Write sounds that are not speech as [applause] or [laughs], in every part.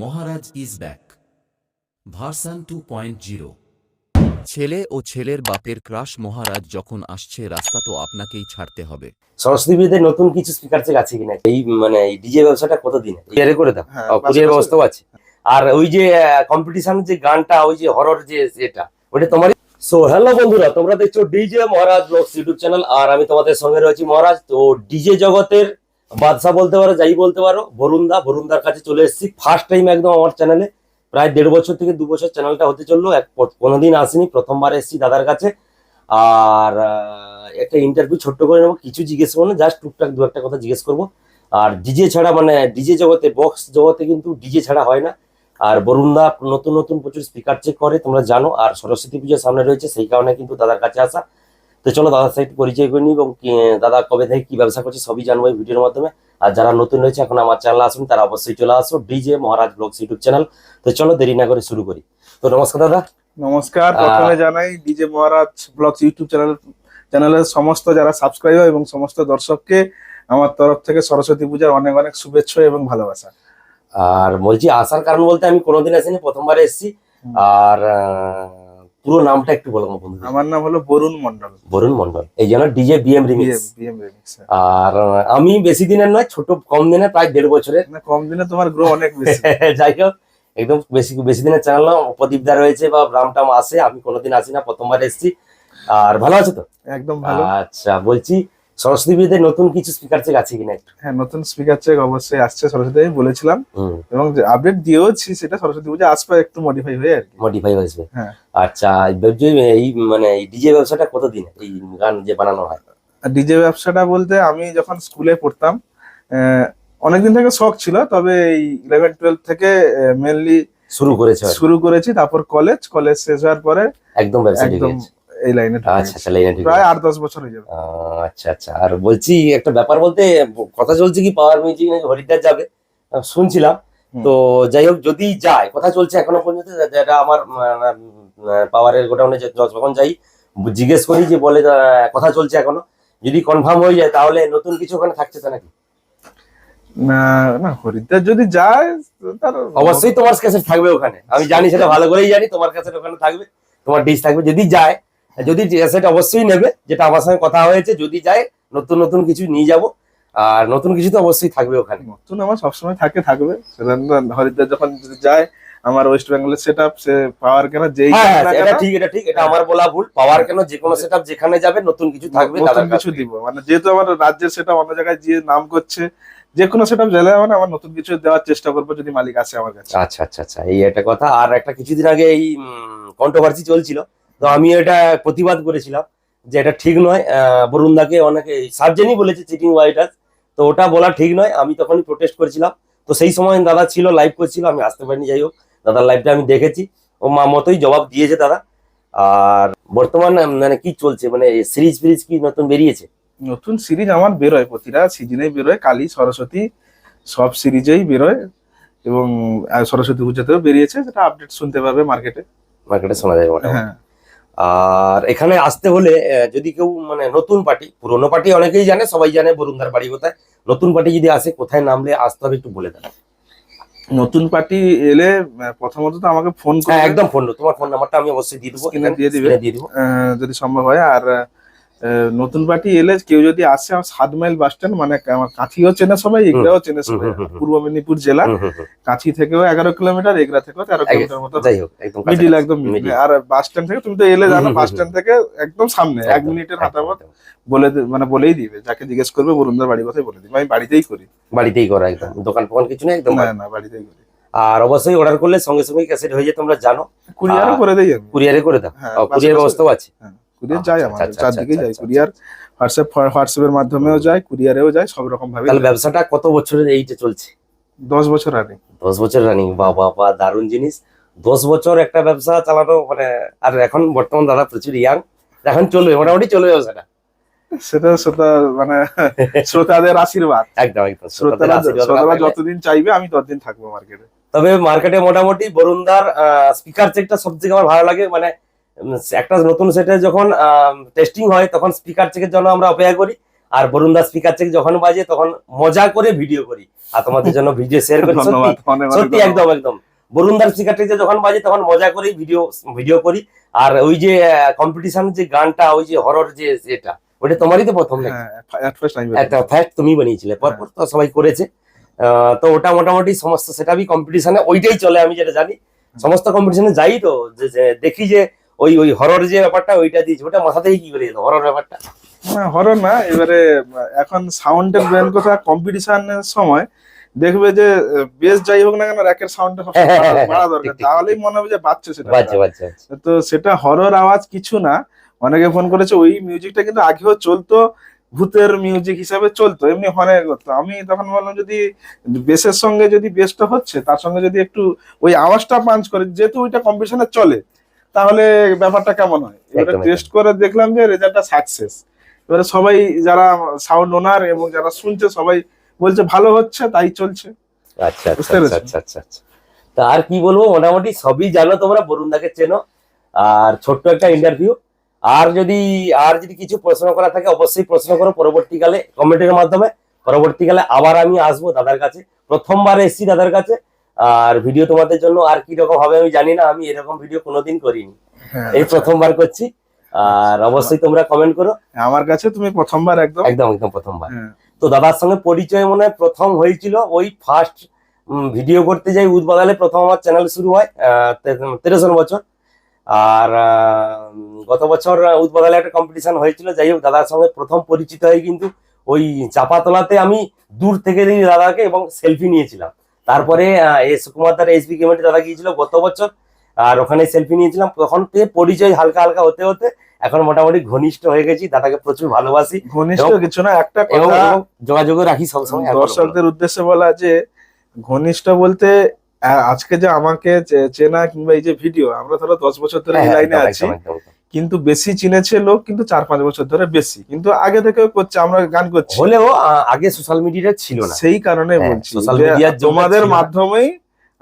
Maharaj is back. Version two point zero. ছেলে ও ছেলের বাপের ক্রাশ মহারাজ যখন আসছে রাস্তা তো আপনাকেই ছাড়তে হবে। সরস্বতী পুজোতে নতুন কিছু স্পিকার চেক আছে কিনা? এই মানে ডিজে ব্যবসাটা কতদিন? কুরিয়ারে করে দাও। হ্যাঁ, কুরিয়ার ব্যবস্থাও আছে। আর ওই যে কম্পিটিশন যে গানটা ওই যে হরর যে এটা ওটা তোমারই সো হ্যালো বন্ধুরা তোমরা দেখছ DJ Maharaj vlogs YouTube channel আর আমি তোমাদের সঙ্গে রয়েছি মহারাজ। তো ডিজে জগতের বাদশা বলতে পারো, যাই বলতে পারো, বরুণদা, বরুণদার কাছে চলে এসেছি। ফার্স্ট টাইম একদম আমার চ্যানেলে প্রায় দেড় বছর থেকে দু বছর চ্যানেলটা হতে চলল, এক কোনোদিন আসিনি, প্রথমবার এসেছি দাদার কাছে। আর একটা ইন্টারভিউ ছোট্ট করে নেব, কিছু জিজ্ঞেস করব না জাস্ট টুকটাক দু একটা কথা জিজ্ঞেস করব। আর ডিজে ছাড়া মানে ডিজে জগতে বক্স জগতে কিন্তু ডিজে ছাড়া হয় না। আর বরুণদা নতুন নতুন প্রচুর স্পিকার চেক করে, তোমরা জানো, আর সরস্বতী পুজোর সামনে রয়েছে, সেই কারণে কিন্তু দাদার কাছে আসা। তো চলো দাদার সাথে পরিচয় করে নিই এবং কি- দাদা কবে থেকে কি ব্যবসা করছে সবই জানব এই ভিডিওর মাধ্যমে। আর যারা নতুন রয়েছে এখন আমার চ্যানেল আসুন তারা অবশ্যই চলে আসো DJ Maharaj vlogs YouTube channel তো চলো দেরি না করে শুরু করি। তো নমস্কার দাদা। নমস্কার প্রথমে জানাই DJ Maharaj vlogs YouTube channel চ্যানেলের সমস্ত যারা সাবস্ক্রাইবার এবং সমস্ত দর্শককে আমার তরফ থেকে সরস্বতী পূজার অনেক অনেক শুভেচ্ছা এবং ভালোবাসা। আর বলছি আসার কারণ বলতে আমি কোনোদিন আসিনি প্রথমবার এসেছি। আর পুরো নামটা একটু বলো আমার বন্ধু আমার নাম হলো বরুণ মন্ডল বরুণ মন্ডল এই জন্য DJ BM remix BM remix আর আমি বেশি দিনের নয় ছোট কম দিনে প্রায় দেড় বছরের। না কম দিনে তোমার গ্রো অনেক বেশি। [laughs] যাই হোক একদম বেশি বেশি দিনের চ্যানেল না প্রদীপ দা রয়েছে বা রামটাম আসে আমি কোনোদিন আসি না প্রথমবার এসেছি। আর ভালো আছো তো? একদম ভালো। আচ্ছা বলছি সরস্বতী পুজোতে নতুন কিছু স্পিকার চেক আছে কিনা একটু? হ্যাঁ নতুন স্পিকার চেক অবশ্যই আসছে সরস্বতী আমি বলেছিলাম। এবং আপডেট দিয়েওছি সেটা সরস্বতী পূজা আসবে একটু মডিফাই হয়ে আর মডিফাই হয়েছে হ্যাঁ। আচ্ছা এই মানে এই ডিজে ব্যবসাটা কতদিন? এই গান যে বানানো হয়? ডিজে ব্যবসাটা বলতে আমি যখন স্কুলে পড়তাম অনেকদিন থেকে শখ ছিল তবে এই ইলেভেন টুয়েলভ থেকে মেনলি শুরু করেছে শুরু করেছি তারপর কলেজ কলেজ শেষ হওয়ার পরে একদম ব্যবসা একদম এই লাইনে আচ্ছা আচ্ছা লাইনে প্রায় আট দশ বছর হয়ে যাবে। আচ্ছা আচ্ছা। আর বলছি একটা ব্যাপার বলতে কথা চলছে কি পাওয়ার মিউজিক নাকি হরিদ্বার যাবে? শুনছিলাম। তো যাই হোক যদি যায় কথা চলছে এখনও পর্যন্ত যেটা আমার পাওয়ারের গোডাউনে যখন যাই জিজ্ঞেস করি যে বলে কথা চলছে এখনও। যদি কনফার্ম হয়ে যায় তাহলে নতুন কিছু ওখানে থাকছে তো নাকি? না হরিদ্বার যদি যায় অবশ্যই তোমার ক্যাসেট থাকবে ওখানে। আমি জানি সেটা ভালো করেই জানি তোমার ক্যাসেট ওখানে থাকবে তোমার ডিশ থাকবে। যদি যায় যদি ক্যাসেট অবশ্যই নেবে যেটা আমার সঙ্গে কথা হয়েছে যদি যায় নতুন নতুন কিছু নিয়ে যাব আর নতুন কিছু তো অবশ্যই থাকবে ওখানে। নতুন আমার সবসময় থাকে থাকবে। হরিদ্বার যখন যায় আমার ওয়েস্ট বেঙ্গলের সেট আপ সে পাওয়ার কেন যেই হ্যাঁ হ্যাঁ, এটা ঠিক এটা ঠিক এটা আমার বলা ভুল। পাওয়ার কেন যে কোনো সেট যেখানে যাবে নতুন কিছু থাকবে নতুন কিছু দিব। মানে যেহেতু আমার রাজ্যের সেটা অন্য জায়গায় যে নাম করছে যে কোনো সেট আপ জেলে মানে আমার নতুন কিছু দেওয়ার চেষ্টা করব যদি মালিক আসে আমার কাছে। আচ্ছা আচ্ছা আচ্ছা এই একটা কথা। আর একটা কিছুদিন আগে এই কন্ট্রোভার্সি চলছিল। তো আমি এটা প্রতিবাদ করেছিলাম যে এটা ঠিক নয়। বরুণদাকে অনেকে সার্জেনই বলেছে চিটিং ওয়াইটার তো ওটা বলা ঠিক নয়। আমি তখনই প্রোটেস্ট করেছিলাম। তো সেই সময় দাদা ছিল লাইভ করছিল আমি আসতে পারিনি যাই হোক। দাদার লাইভটা আমি দেখেছি। ও মা মতোই জবাব দিয়েছে দাদা। আর বর্তমান মানে কি চলছে? মানে সিরিজ ফিরিজ কি নতুন বেরিয়েছে? নতুন সিরিজ আমার বেরোয় প্রতিটা সিজনেই বেরোয়। কালী সরস্বতী সব সিরিজেই বেরোয় এবং সরস্বতী পুজোতেও বেরিয়েছে। সেটা আপডেট শুনতে পারবে মার্কেটে মার্কেটে শোনা যায় মোটামুটি। হ্যাঁ। আর এখানে আসতে হলে যদি কেউ মানে নতুন পার্টি পুরনো পার্টি অনেকেই জানে সবাই জানে বরুণদার বাড়ি কোথায়। নতুন পার্টি যদি আসে কোথায় নামলে আসতে হবে একটু বলে দেন। নতুন পার্টি এলে প্রথমত তো আমাকে ফোন হ্যাঁ একদম ফোন তোমার ফোন নাম্বারটা আমি অবশ্যই দিয়ে দেবো দিয়ে দিবে। দিয়ে দিবো। যদি সম্ভব হয় আর নতুন পার্টি এলে কেউ যদি আসে আমার সাত মাইল বাস স্ট্যান্ড মানে আমার কাঁথিও চেনে সবাই এগরাও চেনে সবাই। পূর্ব মেদিনীপুর জেলা। কাঁথি থেকেও এগারো কিলোমিটার এগরা থেকেও তেরো কিলোমিটার মতো। মিডিল একদম। আর বাস স্ট্যান্ড থেকে তুমি তো এলে জানো বাস স্ট্যান্ড থেকে একদম সামনে এক মিনিটের একদম। বলে মানে বলেই দিবে যাকে জিজ্ঞেস করবে বরুণদার বাড়ি কথাই বলে দিবে। আমি বাড়িতেই করি। বাড়িতেই করা একদম দোকান ফোকান কিছু নেই একদম না না বাড়িতেই করি। আর অবশ্যই অর্ডার করলে সঙ্গে সঙ্গে ক্যাসেট হয়ে যায় তোমরা জানো। কুরিয়ারও করে দেই কুরিয়ারে করে দাও। হ্যাঁ, কুরিয়ার ব্যবস্থাও আছে। কুরিয়ার যায় আচ্ছা, আমাদের আচ্ছা, চারদিকেই আচ্ছা, যায় আচ্ছা, কুরিয়ার হোয়াটসঅ্যাপ হোয়াটসঅ্যাপের মাধ্যমেও যায় কুরিয়ারেও যায় সব রকম ভাবে তাহলে ব্যবসাটা কত বছরের এইটা চলছে? দশ বছর দশ বছর রানিং বা বা বা দারুণ জিনিস। দশ বছর একটা ব্যবসা চালানো মানে আর এখন বর্তমান দাদা প্রচুর ইয়াং এখন চলবে মোটামুটি চলবে ব্যবসাটা। সেটা সেটা মানে [laughs] শ্রোতাদের আশীর্বাদ। একদম একদম শ্রোতারা যতদিন চাইবে আমি ততদিন থাকব মার্কেটে তবে মার্কেটে মোটামুটি বরুণদার স্পিকার চেকটা সব থেকে আমার ভালো লাগে মানে একটা নতুন সেটে যখন টেস্টিং হয় তখন স্পিকার চেকের জন্য আমরা অপেক্ষা করি। আর বরুণ দাস স্পিকার চেক যখন বাজে তখন মজা করে ভিডিও করি। আর তোমাদের জন্য ভিডিও শেয়ার করি। সত্যি একদম একদম। বরুণ দাস স্পিকার চেক যখন বাজে তখন মজা করে ভিডিও ভিডিও করি। আর ওই যে কম্পিটিশন যে গানটা ওই যে হরর যে এটা ওটা তোমারই তো প্রথম নাকি? হ্যাঁ তুমি বানিয়েছিলে। পরপর তো সবাই করেছে। তো ওটা মোটামুটি সমস্ত সেটাই কম্পিটিশনে ওইটাই চলে আমি যেটা জানি। সমস্ত কম্পিটিশনে যাই তো দেখি যে ওই ওই হরর যে ব্যাপারটা ওইটা দিয়েছে ওটা মাথা থেকে কি করে এলো হরর ব্যাপারটা? না হরর না এবারে এখন সাউন্ডের ব্যান্ড কথা কম্পিটিশনের সময় দেখবে যে বেশ যাই হোক না কেন র্যাকের সাউন্ডটা সবসময় বাড়া- বাড়া দরকার। ঠিক, ঠিক, তাহলেই মনে হবে যে বাচ্চা সেটা। বাজছে বাজছে বাজছে। তো সেটা হরর আওয়াজ কিছু না অনেকে ফোন করেছে ওই মিউজিকটা কিন্তু আগেও চলতো ভূতের মিউজিক হিসাবে চলতো এমনি হনে করতো আমি তখন বললাম যদি বেসের সঙ্গে যদি বেসটা হচ্ছে তার সঙ্গে যদি একটু ওই আওয়াজটা পাঞ্চ করে যেহেতু ওইটা কম্পিটিশনে চলে তাহলে ব্যাপারটা কেমন হয়? এবারে টেস্ট করে দেখলাম যে রেজাল্টটা সাকসেস এবারে সবাই যারা সাউন্ড ওনার এবং যারা শুনছে সবাই বলছে ভালো হচ্ছে তাই চলছে। আচ্ছা আচ্ছা আচ্ছা আচ্ছা আচ্ছা। তা আর কি বলব? মোটামুটি সবই জানো তোমরা বরুণদাকে চেনো। আর ছোট্ট একটা ইন্টারভিউ আর যদি আর যদি কিছু প্রশ্ন করা থাকে অবশ্যই প্রশ্ন করো পরবর্তীকালে কমেন্টের মাধ্যমে। পরবর্তীকালে আবার আমি আসব দাদার কাছে। প্রথমবার এসেছি দাদার কাছে। আর ভিডিও তোমাদের জন্য আর কি রকম হবে আমি জানি না আমি এরকম ভিডিও কোনোদিন করিনি। হ্যাঁ, এই প্রথমবার করছি আর অবশ্যই তোমরা কমেন্ট করো। আমার কাছে তুমি প্রথমবার একদম। একদম একদম প্রথমবার। হ্যাঁ, তো দাদার সঙ্গে পরিচয় মনে হয় প্রথম হয়েছিল ওই ফার্স্ট ভিডিও করতে যাই উদ্বাদালে প্রথম আমার চ্যানেল শুরু হয় তেরোশো বছর। আর গত বছর উদ্বাদালে একটা কম্পিটিশন হয়েছিল যাই হোক দাদার সঙ্গে প্রথম পরিচিত হয়ে কিন্তু ওই চাপাতলাতে আমি দূর থেকে দাদাকে এবং সেলফি নিয়েছিলাম। তারপরে সুকুমার দার এসবি কমিটি দাদা গিয়েছিল গত বছর আর ওখানে সেলফি নিয়েছিলাম। তখন থেকে পরিচয় হালকা হালকা হতে হতে এখন মোটামুটি ঘনিষ্ঠ হয়ে গেছি দাদাকে প্রচুর ভালোবাসি। ঘনিষ্ঠ কিছু না একটা কথা এবং রাখি সবসময় দর্শকদের উদ্দেশ্যে বলা যে ঘনিষ্ঠ বলতে আজকে যে আমাকে চেনা কিংবা এই যে ভিডিও আমরা ধরো দশ বছর ধরে এই হ্যাঁ, লাইনে আছি। কিন্তু বেশি চিনেছে লোক কিন্তু চার পাঁচ বছর ধরে বেশি। কিন্তু আগে থেকেও করছে আমরা গান করছি। হলেও আগে সোশ্যাল মিডিয়াটা ছিল না। সেই কারণে হ্যাঁ, বলছি তোমাদের মাধ্যমেই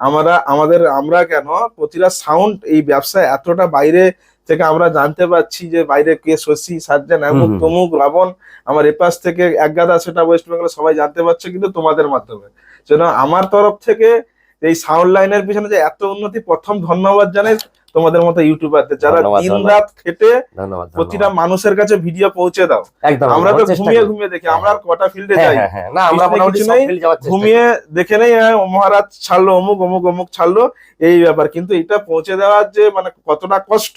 আমরা আমাদের আমরা কেন প্রতিটা সাউন্ড এই ব্যবসায় এতটা বাইরে থেকে আমরা জানতে পারছি যে বাইরে কে শশী সার্জেন হুম। তমুক রাবণ আমার এপাশ থেকে এক গাদা সেটা ওয়েস্ট বেঙ্গলে সবাই জানতে পারছে কিন্তু তোমাদের মাধ্যমে। যেন আমার তরফ থেকে এই সাউন্ড লাইনের পিছনে যে এত উন্নতি প্রথম ধন্যবাদ জানাই তোমাদের মতো ইউটিউবারদের যারা দিন রাত খেটে প্রতিটা মানুষের কাছে ভিডিও পৌঁছে দাও। আমরা তো ঘুমিয়ে ঘুমিয়ে দেখি হ্যাঁ, আমরা আর কটা ফিল্ডে হ্যাঁ, যাই। হ্যাঁ। না আমরা কিছু নেই। ঘুমিয়ে দেখে নেই মহারাজ ছাড়লো অমুক অমুক অমুক ছাড়লো এই ব্যাপার। কিন্তু এটা পৌঁছে দেওয়ার যে মানে কতটা কষ্ট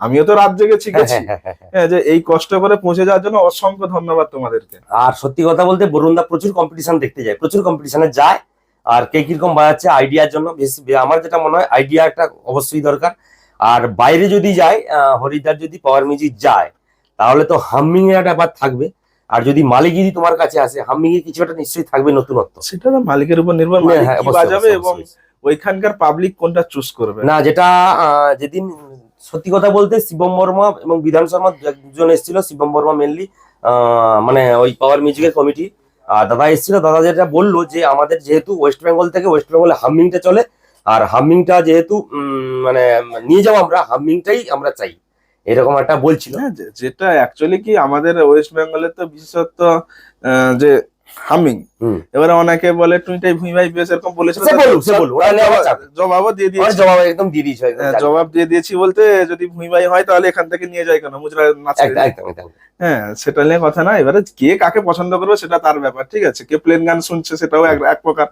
আমিও তো রাত জেগেছি গেছি হ্যাঁ, হ্যাঁ। হ্যাঁ, যে এই কষ্ট করে পৌঁছে যাওয়ার জন্য অসংখ্য ধন্যবাদ তোমাদেরকে। আর সত্যি কথা বলতে বরুণদা প্রচুর কম্পিটিশন দেখতে যায়। প্রচুর কম্পিটিশনে যায় আর কে কীরকম বাজাচ্ছে আইডিয়ার জন্য বেশি আমার যেটা মনে হয় আইডিয়া একটা অবশ্যই দরকার। আর বাইরে যদি যায় হরিদ্বার যদি পাওয়ার মিউজিক যায় তাহলে তো হামিং এর একটা ব্যাপার থাকবে। আর যদি মালিগিরি তোমার কাছে আসে হামিং এ কিছু একটা নিশ্চয়ই থাকবে নতুনত্ব। সেটা তো মালিকের উপর নির্ভর। মালিক হ্যাঁ, কি বাজাবে এবং ওইখানকার পাবলিক কোনটা চুজ করবে? না যেটা যেদিন সত্যি কথা বলতে শিবম বর্মা এবং বিধান শর্মা দুজন এসেছিল শিবম বর্মা মেনলি মানে ওই পাওয়ার মিউজিকের কমিটি দাদা এসেছিল দাদা যেটা বলল যে আমাদের যেহেতু ওয়েস্ট বেঙ্গল থেকে ওয়েস্ট বেঙ্গলে হামিংটা চলে আর হামিংটা যেহেতু মানে নিয়ে যাব আমরা হামিংটাই আমরা চাই এরকম একটা বলছিল। হ্যাঁ, যেটা অ্যাকচুয়ালি কি আমাদের ওয়েস্ট বেঙ্গলের তো বিশেষত যে হামিং। এবারে অনেকে বলে টুইটাই ভুঁই ভাই বেশ এরকম বলেছিল। জবাবও দিয়ে দিয়েছি। জবাব একদম দিয়ে দিয়েছ হ্যাঁ। জবাব দিয়ে দিয়েছি বলতে যদি ভুঁই ভাই হয় তাহলে এখান থেকে নিয়ে যায় কেন? মুজরা নাচ হ্যাঁ সেটা নিয়ে কথা না। এবারে কে কাকে পছন্দ করবে সেটা তার ব্যাপার ঠিক আছে? কে প্লেন গান শুনছে সেটাও এক প্রকার।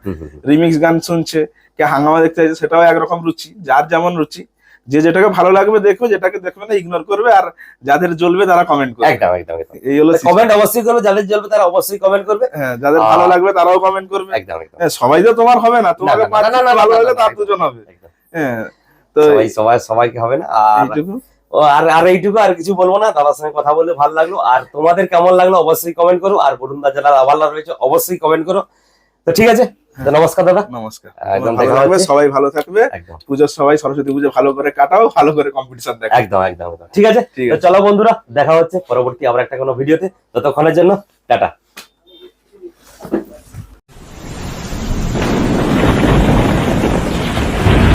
রিমিক্স গান শুনছে কে হাঙ্গামা দেখতে চাইছে সেটাও একরকম রুচি যার যেমন রুচি। যে যেটাকে ভালো লাগবে দেখবে যেটাকে দেখবে না ইগনোর করবে আর যাদের জ্বলবে তারা কমেন্ট করবে। একদম একদম এই হলো কমেন্ট অবশ্যই করবে যাদের জ্বলবে তারা অবশ্যই কমেন্ট করবে। হ্যাঁ যাদের ভালো লাগবে তারাও কমেন্ট করবে। একদম একদম। হ্যাঁ, সবাই তো তোমার হবে না না, ভালো লাগলে তার দুজন হবে। একদম। হ্যাঁ তো সবাই সবাই সবাইকে হবে না আর ও আর আর এইটুকু আর কিছু বলব না দাদার সঙ্গে কথা বলে ভালো লাগল আর তোমাদের কেমন লাগল অবশ্যই কমেন্ট করো আর বরুণ দা যারা আবাল্লা রয়েছে অবশ্যই কমেন্ট করো। তো ঠিক আছে নমস্কার দাদা। নমস্কার। একদম থাকবে সবাই ভালো থাকবে। পুজোর সবাই সরস্বতী পুজো ভালো করে কাটাও ভালো করে কম্পিটিশন দেখো। একদম একদম একদম। ঠিক আছে? ঠিক আছে। চলো বন্ধুরা দেখা হচ্ছে পরবর্তী আবার একটা কোনো ভিডিওতে। ততক্ষণের জন্য টাটা।